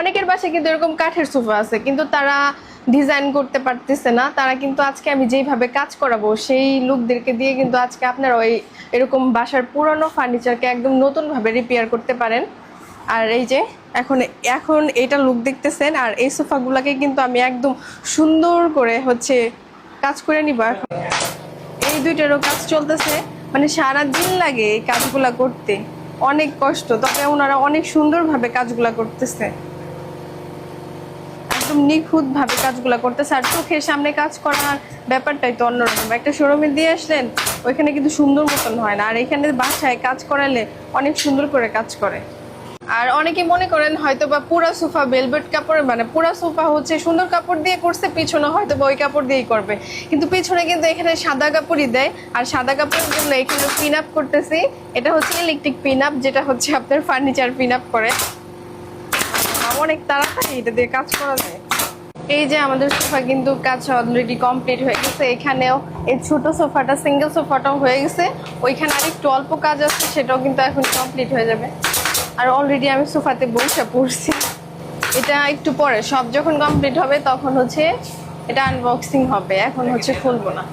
অনেকের বাসায় কিন্তু এরকম কাঠের সোফা আছে, কিন্তু তারা ডিজাইন করতে পারতেছে না। তারা কিন্তু আজকে আমি যেইভাবে কাজ করাবো, সেই লোকদেরকে দিয়ে কিন্তু আজকে আপনারা ওই এরকম বাসার পুরনো ফার্নিচারকে একদম নতুনভাবে রিপেয়ার করতে পারেন। আর এই যে, এখন এখন এইটা লুক দেখতেছেন, আর এই সোফাগুলোকে কিন্তু আমি একদম সুন্দর করে হচ্ছে কাজ করে নিব এখন। এই দুইটারও কাজ চলতেছে মানে সারা দিন লাগে এই কাজগুলা করতে। অনেক কষ্ট, তবে ওনারা অনেক সুন্দরভাবে কাজগুলা করতেছে। একদম নিখুঁত ভাবে কাজগুলা করতেছে, আর চোখের সামনে কাজ করার ব্যাপারটাই তো অন্যরকম। একটা শোরুমে দিয়ে আসলেন, ওইখানে কিন্তু সুন্দর মতন হয় না, আর এখানে বাসায় কাজ করালে অনেক সুন্দর করে কাজ করে। আর অনেকে মনে করেন হয়তো বা পুরা সোফা বেলভেট কাপড় মানে পুরা সোফা হচ্ছে সুন্দর কাপড় দিয়ে করছে, পিছনে হয়তো বা ওই কাপড় দিয়েই করবে। কিন্তু পিছনে কিন্তু এখানে সাদা কাপড়ই দেয়, আর সাদা কাপড়ের জন্য এখানে পিন আপ করতেছি, এটা হচ্ছে ইলেকট্রিক পিন আপ যেটা হচ্ছে আপনার ফার্নিচার পিন আপ করে। অনেক তাড়াতাড়ি এটা দিয়ে কাজ করা যায়। এই যে আমাদের সোফা কিন্তু কাজ অলরেডি কমপ্লিট হয়ে গেছে। এখানেও এই ছোট সোফাটা সিঙ্গেল সোফাটাও হয়ে গেছে। ওইখানে আর একটু অল্প কাজ আছে, সেটাও কিন্তু এখন কমপ্লিট হয়ে যাবে। আর অলরেডি আমি সোফাতে বসে পড়ছি। এটা একটু পরে, সব যখন কমপ্লিট হবে, তখন হচ্ছে এটা আনবক্সিং হবে। এখন হচ্ছে খুলবো না।